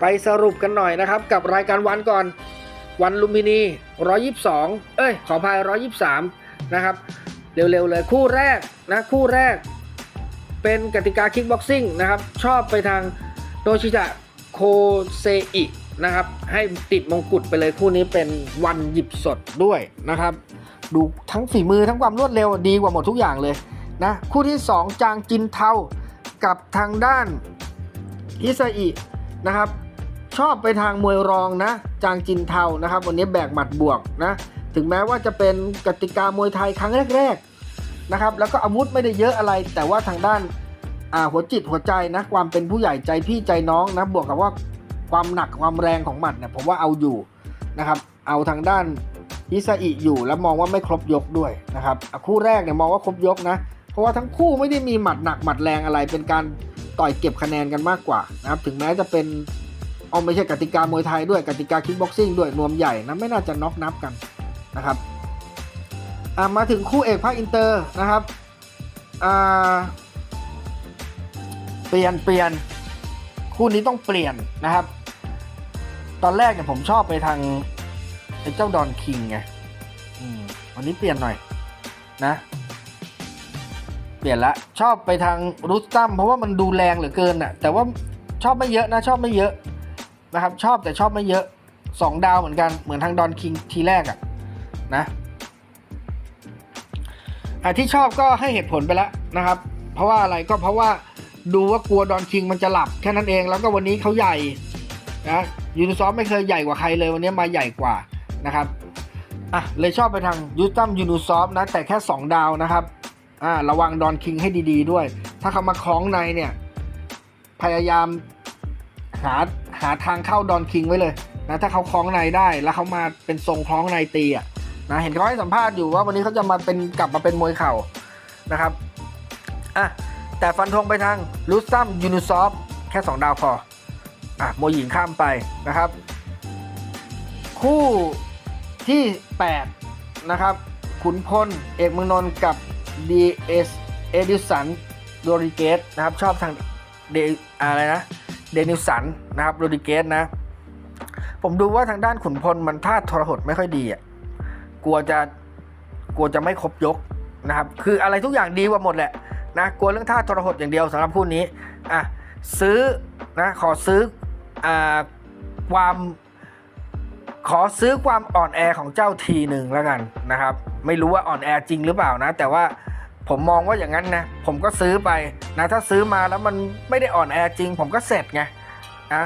ไปสรุปกันหน่อยนะครับ กับรายการวันก่อน วันลุมพินี 122 เอ้ย ขออภัย123 นะครับ เร็วๆเลยคู่แรกนะ คู่แรก เป็นกติกาคิกบ็อกซิ่งนะครับ ชอบไปทางโดชิตะโคเซอินะครับ ให้ติดมงกุฎไปเลยคู่นี้เป็นวันหยิบสดด้วยนะครับ ดูทั้งฝีมือทั้งความรวดเร็วดีกว่าหมดทุกอย่างเลยนะคู่ที่ 2 จางจินเทากับทางด้านฮิซาอินะครับ ชอบไปทางมวยรองนะ จางจินเทานะครับ วันนี้แบกหมัดบวกนะ ถึงแม้ว่าจะเป็นกติกามวยไทยครั้งแรกๆนะครับ แล้วก็อาวุธไม่ได้เยอะอะไร แต่ว่าทางด้านหัวจิตหัวใจนะความเป็นผู้ใหญ่ใจพี่ใจน้องนะบวกกับว่าความหนักความแรงของหมัดเนี่ยผมว่าเอาอยู่นะครับ เอาทางด้านอิซาอิอยู่แล้วมองว่าไม่ครบยกด้วยนะครับคู่แรกเนี่ยมองว่าครบยกนะ เพราะว่าทั้งคู่ไม่ได้มีหมัดหนักหมัดแรงอะไร เป็นการต่อยเก็บคะแนนกันมากกว่านะครับ ถึงแม้จะเป็น เอาไม่ใช่กติกามวยไทยด้วยกติกาคิกบ็อกซิ่งด้วยนวมใหญ่นะไม่น่าจะน็อกนับกันนะครับมาถึงคู่เอกภาคอินเตอร์นะครับเปลี่ยนเปลี่ยนคู่นี้ต้องเปลี่ยนนะครับ ตอนแรกเนี่ยผมชอบไปทางไอ้เจ้าดอนคิงไงวันนี้เปลี่ยนหน่อยนะ เปลี่ยนละชอบไปทางรูสตัมเพราะว่ามันดูแรงเหลือเกินน่ะแต่ว่าชอบไม่เยอะนะชอบไม่เยอะ นะครับ ชอบแต่ชอบไม่เยอะสองดาวเหมือนกันเหมือนทางดอนคิงทีแรกอะนะอะที่ชอบก็ให้เหตุผลไปแล้วนะครับ เพราะว่าอะไรก็เพราะว่าดูว่ากลัวดอนคิงมันจะหลับแค่นั้นเอง แล้วก็วันนี้เขาใหญ่นะยูนิซอฟไม่เคยใหญ่กว่าใครเลยวันนี้มาใหญ่กว่านะครับอะเลยชอบไปทางยูตัมยูนิซอฟนะแต่แค่ 2 ดาวนะครับอ่าระวังดอนคิงให้ดี ๆ ด้วย ถ้าเขามาคล้องในเนี่ย พยายามหา หาทางเข้าดอนคิงไว้เลยนะถ้าเขาคล้องในได้แล้วเขามาเป็นทรงคล้องในตีอะนะเห็นเขาให้สัมภาษณ์อยู่ว่าวันนี้เขาจะมาเป็นกลับมาเป็นมวยเข่านะครับอะแต่ฟันธงไปทางลูซัมยูนูซอฟแค่ 2 ดาวพออะมวยหญิงข้ามไปนะครับ คู่ที่ 8 นะครับ ขุนพล เอกเมืองนนท์กับ DS เอดิสันโรดิเกสนะครับ ชอบทางเดอะไรนะ เดนิสันนะครับโรดิเกสนะ ผมดูว่าทางด้านขุนพลมันท่าทรหดไม่ค่อยดีอะกลัวจะกลัวจะไม่ครบยกนะครับ คืออะไรทุกอย่างดีกว่าหมดแหละนะกลัวเรื่องท่าทรหดอย่างเดียวสำหรับคู่นี้อะซื้อนะขอซื้ออ่าความขอซื้อความอ่อนแอของเจ้าทีหนึ่งแล้วกันนะครับ ไม่รู้ว่าอ่อนแอจริงหรือเปล่านะ แต่ว่า ผมมองว่าอย่างนั้นนะ ผมก็ซื้อไปนะถ้าซื้อมาแล้วมันไม่ได้อ่อนแอจริง ผมก็เสร็จไงนะ